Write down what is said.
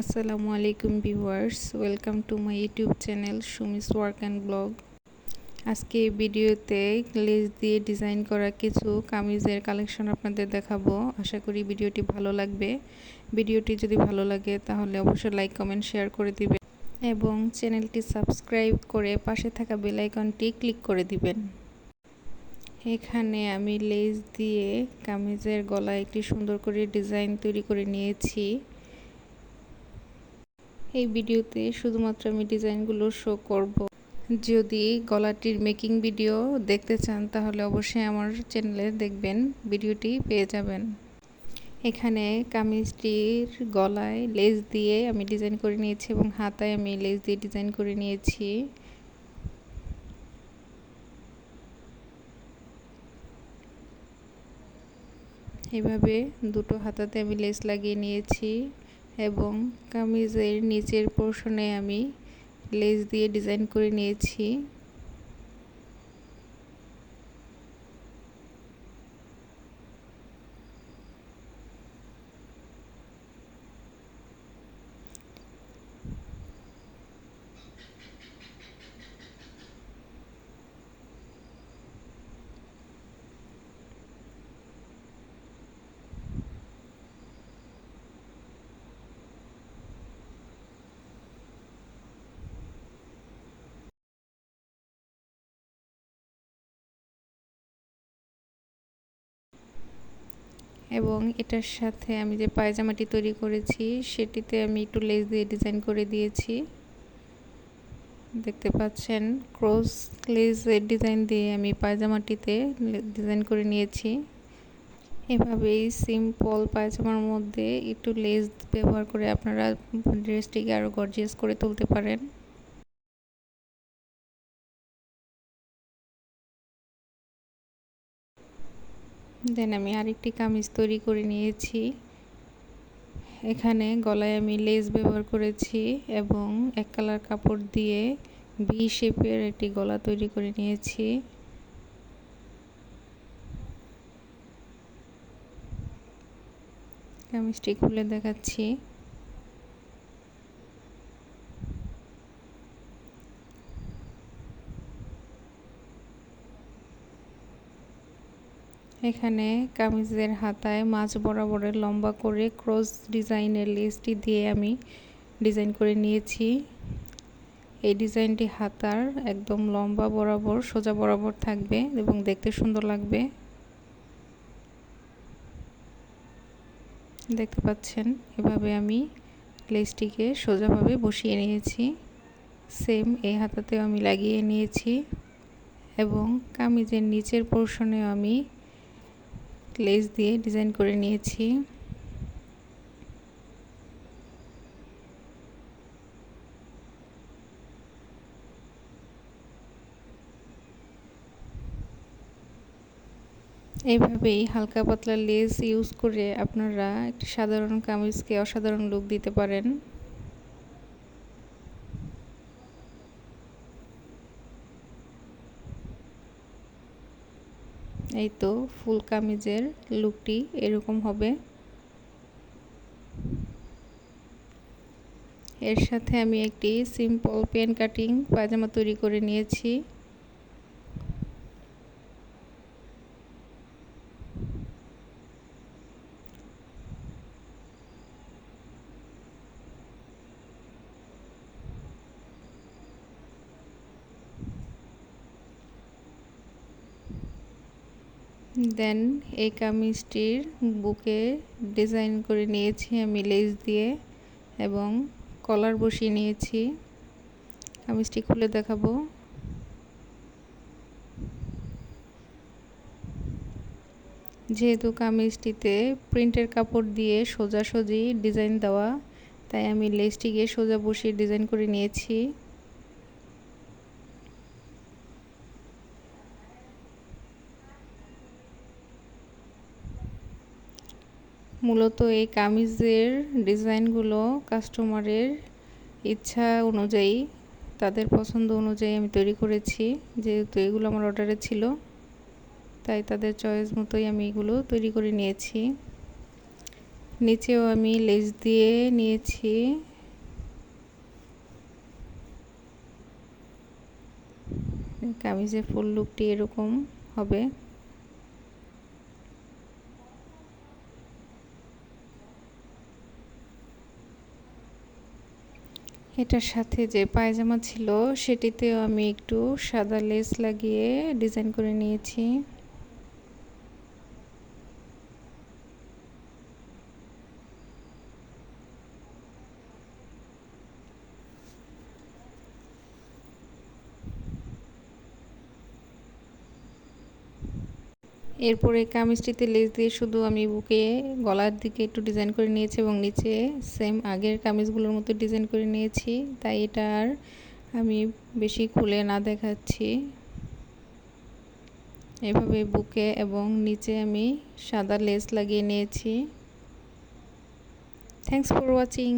আসসালামু আলাইকুম viewers, welcome to my YouTube channel Sumi's work and blog. আজকে এই ভিডিওতে লেস দিয়ে ডিজাইন করা কিছু কামিজের কালেকশন আপনাদের দেখাবো। আশা করি ভিডিওটি ভালো লাগবে। ভিডিওটি যদি ভালো লাগে, তাহলে অবশ্যই লাইক, কমেন্ট, শেয়ার করে দিবেন এবং চ্যানেলটি সাবস্ক্রাইব করে পাশে থাকা বেল আইকনটি ক্লিক করে দিবেন। এখানে আমি লেস দিয়ে কামিজের গলায় একটি সুন্দর করে ডিজাইন তৈরি করে নিয়েছি। এই ভিডিওতে শুধুমাত্র আমি ডিজাইনগুলো শো করব। যদি গলাটির মেকিং ভিডিও দেখতে চান, তাহলে অবশ্যই আমার চ্যানেলে দেখবেন, ভিডিওটি পেয়ে যাবেন। এখানে কামিজটির গলায় লেস দিয়ে আমি ডিজাইন করে নিয়েছি এবং হাতায় আমি লেস দিয়ে ডিজাইন করে নিয়েছি। এভাবে দুটো হাতাতে আমি লেস লাগিয়ে নিয়েছি। এবং কামিজের নিচের পোর্শনে আমি লেস দিয়ে ডিজাইন করে নিয়েছি। এবং এটার সাথে আমি যে পায়জামাটি তৈরি করেছি, সেটিতে আমি একটু লেস দিয়ে ডিজাইন করে দিয়েছি। দেখতে পাচ্ছেন ক্রস লেসের ডিজাইন দিয়ে আমি পায়জামাটিতে ডিজাইন করে নিয়েছি। এভাবেই সিম্পল পায়জামার মধ্যে একটু লেস ব্যবহার করে আপনারা ড্রেসটিকে আরও গর্জিয়াস করে তুলতে পারেন। দেন আমি আরেকটি কামিজ তৈরি করে নিয়েছি। এখানে গলায় আমি লেস ব্যবহার করেছি এবং এক কালার কাপড় দিয়ে ভি শেপের একটি গলা তৈরি করে নিয়েছি। কামিজটি খুলে দেখাচ্ছি। এখানে কামিজের হাতায় মাছ বরাবরের লম্বা করে ক্রস ডিজাইনের লেসটি দিয়ে আমি ডিজাইন করে নিয়েছি। এই ডিজাইনটি হাতার একদম লম্বা বরাবর, সোজা বরাবর থাকবে এবং দেখতে সুন্দর লাগবে। দেখতে পাচ্ছেন, এভাবে আমি লেসটিকে সোজাভাবে বসিয়ে নিয়েছি। সেম এই হাতাতেও আমি লাগিয়ে নিয়েছি এবং কামিজের নিচের পোর্শনেও আমি লেস দিয়ে ডিজাইন করে নিয়েছি। এইভাবেই হালকা পাতলা লেস ইউজ করে আপনারা একটি সাধারণ কামিজকে অসাধারণ লুক দিতে পারেন। এই তো ফুল কামিজের লুকটি এরকম হবে। এর সাথে আমি একটি সিম্পল পেন কাটিং পায়জামা তৈরি করে নিয়েছি। দেন এই কামিজটির বুকে ডিজাইন করে নিয়েছি আমি লেস দিয়ে এবং কলার বসিয়ে নিয়েছি। কামিজটি খুলে দেখাবো। যেহেতু কামিজটিতে প্রিন্টের কাপড় দিয়ে সোজাসুজি ডিজাইন দেওয়া, তাই আমি লেসটিকে সোজা বসিয়ে ডিজাইন করে নিয়েছি। মূলত এই কামিজের ডিজাইনগুলো কাস্টমারের ইচ্ছা অনুযায়ী, তাদের পছন্দ অনুযায়ী আমি তৈরি করেছি। যেহেতু এগুলো আমার অর্ডারে ছিল, তাই তাদের চয়েস মতোই আমি এগুলো তৈরি করে নিয়েছি। নিচেও আমি লেজ দিয়ে নিয়েছি। কামিজের ফুল লুকটি এরকম হবে। এটার সাথে যে পায়জামা ছিল সেটিতেও আমি একটু সাদা লেস লাগিয়ে ডিজাইন করে নিয়েছি। এরপরে কামিজটিতে লেস দিয়ে শুধু আমি বুকে গলার দিকে একটু ডিজাইন করে নিয়েছি এবং নিচে সেম আগের কামিজগুলোর মতো ডিজাইন করে নিয়েছি। তাই এটা আর আমি বেশি খুলে না দেখাচ্ছি। এভাবে বুকে এবং নিচে আমি সাদা লেস লাগিয়ে নিয়েছি। Thanks for watching